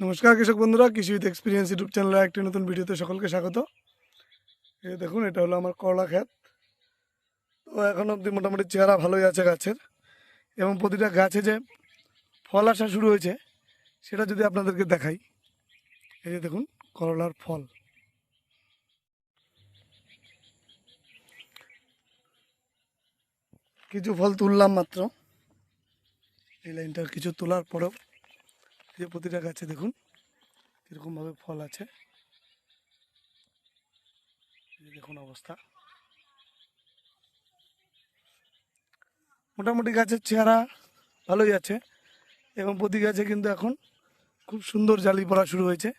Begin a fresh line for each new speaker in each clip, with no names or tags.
নমস্কার কৃষক বন্ধুরা, কৃষি উইথ এক্সপিরিয়েন্স ইউটিউব চ্যানেলের একটি নতুন ভিডিওতে সকলকে স্বাগত। এই দেখুন, এটা হলো আমার করলা ক্ষেত। তো এখন অবধি মোটামুটি চেহারা ভালোই আছে গাছের এবং প্রতিটা গাছে যে ফল আসা শুরু হয়েছে, সেটা যদি আপনাদেরকে দেখাই। এই যে দেখুন, করলার ফল। কিছু ফল তুললাম মাত্র। এই লাইনটার কিছু তোলার পরেও যে প্রতিটা গাছে দেখুন কীরকমভাবে ফল আছে। দেখুন অবস্থা। মোটামুটি গাছের চেহারা ভালোই আছে এবং প্রতি গাছে কিন্তু এখন খুব সুন্দর জালি পড়া শুরু হয়েছে।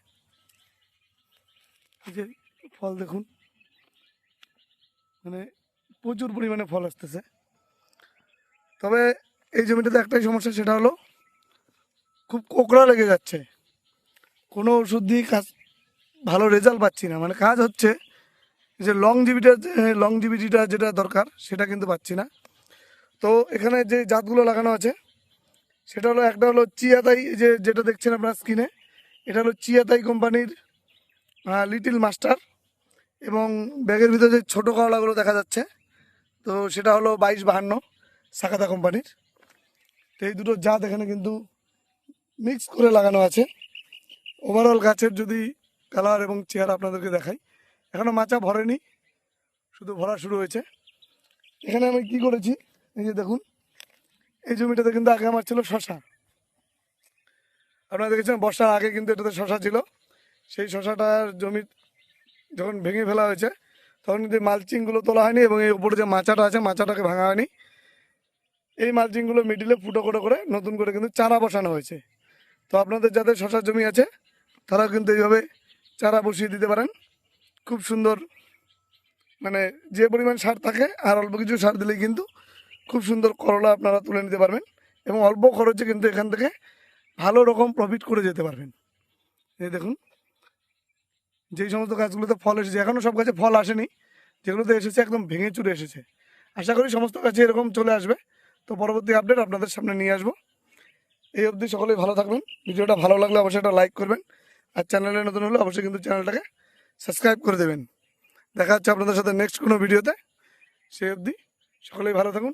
ফল দেখুন মানে প্রচুর পরিমাণে ফল আসতেছে। তবে এই জমিটাতে একটাই সমস্যা, সেটা হলো খুব কোকড়া লেগে যাচ্ছে। কোনো ওষুধ দিয়ে কাজ, ভালো রেজাল্ট পাচ্ছি না। মানে কাজ হচ্ছে যে লং জিবিটা লং জিবিটিটা যেটা দরকার, সেটা কিন্তু পাচ্ছি না। তো এখানে যে জাতগুলো লাগানো আছে, সেটা হলো, একটা হলো চিয়াতাই যে যেটা দেখছেন আপনার স্ক্রিনে এটা হলো চিয়াতাই কোম্পানির লিটিল মাস্টার এবং ব্যাগের ভিতরে যে ছোটো করলাগুলো দেখা যাচ্ছে, তো সেটা হলো বাইশ বাহান্ন সাকাতা কোম্পানির। তো এই দুটো জাত এখানে কিন্তু মিক্স করে লাগানো আছে। ওভারঅল গাছের যদি কালার এবং চেহারা আপনাদেরকে দেখাই এখনও মাচা ভরেনি, শুধু ভরা শুরু হয়েছে। এখানে আমি কি করেছি, এই যে দেখুন, এই জমিটাতে কিন্তু আগে আমার ছিল শশা। আপনারা দেখেছেন, বর্ষার আগে কিন্তু এটাতে শশা ছিল। সেই শশাটার জমি যখন ভেঙে ফেলা হয়েছে, তখন কিন্তু মালচিংগুলো তোলা হয়নি এবং এই উপরে যে মাচাটা আছে, মাচাটাকে ভাঙা হয়নি। এই মালচিংগুলো মিডিলে ফুটো করে করে নতুন করে কিন্তু চারা বসানো হয়েছে। তো আপনাদের যাদের শশার জমি আছে, তারাও কিন্তু এইভাবে চারা বসিয়ে দিতে পারেন। খুব সুন্দর মানে যে পরিমাণ সার থাকে, আর অল্প কিছু সার দিলেই কিন্তু খুব সুন্দর করলা আপনারা তুলে নিতে পারবেন এবং অল্প খরচে কিন্তু এখান থেকে ভালো রকম প্রফিট করে যেতে পারবেন। এই দেখুন, যেই সমস্ত গাছগুলোতে ফল এসেছে এখনও সব গাছে ফল আসেনি, যেগুলোতে এসেছে একদম ভেঙে চুরে এসেছে। আশা করি সমস্ত গাছে এরকম চলে আসবে। তো পরবর্তী আপডেট আপনাদের সামনে নিয়ে আসব। এই অবধি সকলেই ভালো থাকবেন। ভিডিওটা ভালো লাগলে অবশ্যই একটা লাইক করবেন। আর চ্যানেলে নতুন হলে অবশ্যই কিন্তু চ্যানেলটাকে সাবস্ক্রাইব করে দেবেন। দেখা হচ্ছে আপনাদের সাথে নেক্সট কোনো ভিডিওতে সেই অবধি সকলেই ভালো থাকুন।